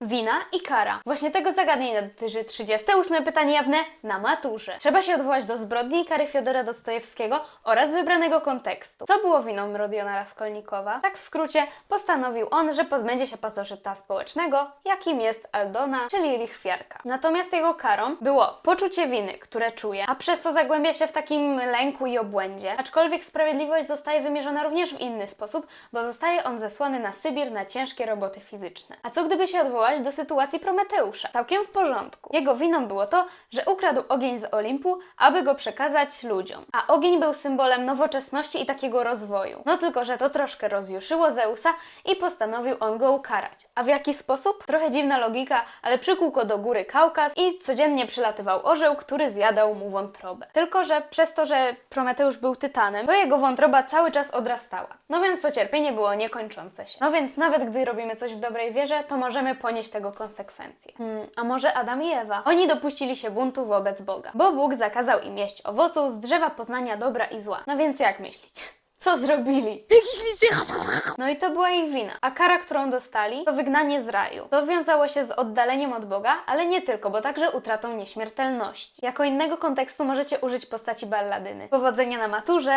Wina i kara. Właśnie tego zagadnienia dotyczy 38 pytanie jawne na maturze. Trzeba się odwołać do zbrodni i kary Fiodora Dostojewskiego oraz wybranego kontekstu. Co było winą Rodiona Raskolnikowa? Tak w skrócie postanowił on, że pozbędzie się pasożyta społecznego, jakim jest Aldona, czyli lichwiarka. Natomiast jego karą było poczucie winy, które czuje, a przez to zagłębia się w takim lęku i obłędzie. Aczkolwiek sprawiedliwość zostaje wymierzona również w inny sposób, bo zostaje on zesłany na Sybir na ciężkie roboty fizyczne. A co gdyby się odwołać do sytuacji Prometeusza? Całkiem w porządku. Jego winą było to, że ukradł ogień z Olimpu, aby go przekazać ludziom. A ogień był symbolem nowoczesności i takiego rozwoju. No tylko, że to troszkę rozjuszyło Zeusa i postanowił on go ukarać. A w jaki sposób? Trochę dziwna logika, ale przykuł go do góry Kaukaz i codziennie przylatywał orzeł, który zjadał mu wątrobę. Tylko, że przez to, że Prometeusz był tytanem, to jego wątroba cały czas odrastała. No więc to cierpienie było niekończące się. No więc nawet gdy robimy coś w dobrej wierze, to możemy ponieść tego konsekwencje. Hmm, a może Adam i Ewa? Oni dopuścili się buntu wobec Boga, bo Bóg zakazał im jeść owoców z drzewa poznania dobra i zła. No więc jak myślicie? Co zrobili? No i to była ich wina. A kara, którą dostali, to wygnanie z raju. To wiązało się z oddaleniem od Boga, ale nie tylko, bo także utratą nieśmiertelności. Jako innego kontekstu możecie użyć postaci balladyny. Powodzenia na maturze!